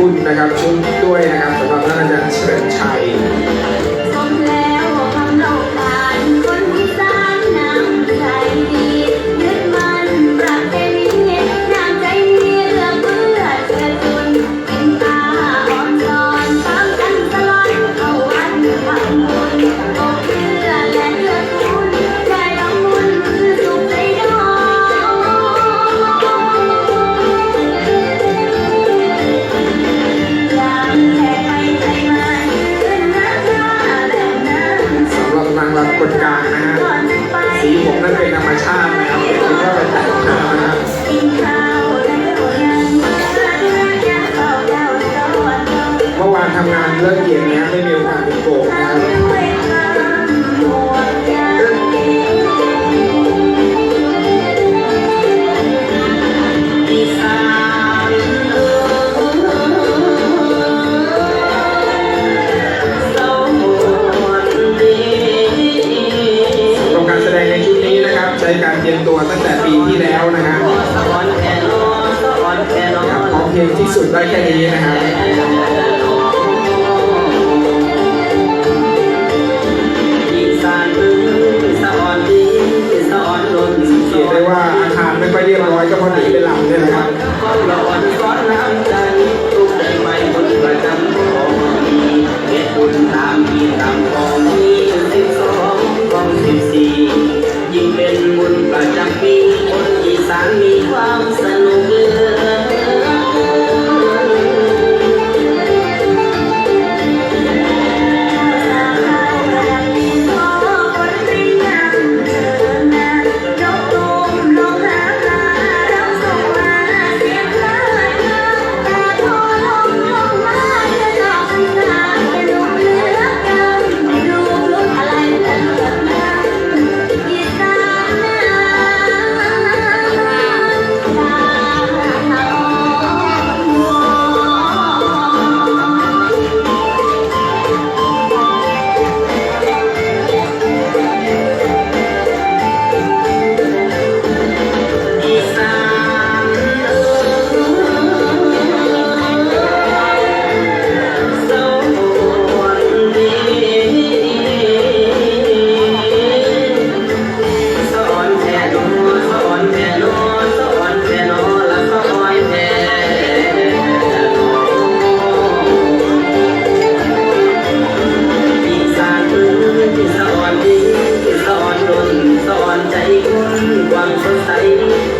คุณนะครับชุดด้วยนะครับ ลำกดกลางนะฮะสีผมนั้น ที่สุดได้แค่นี้นะครับเขียนได้ว่าอาคารไม่ค่อยเรียบร้อยก็เพราะหนีไ Vamos a ir.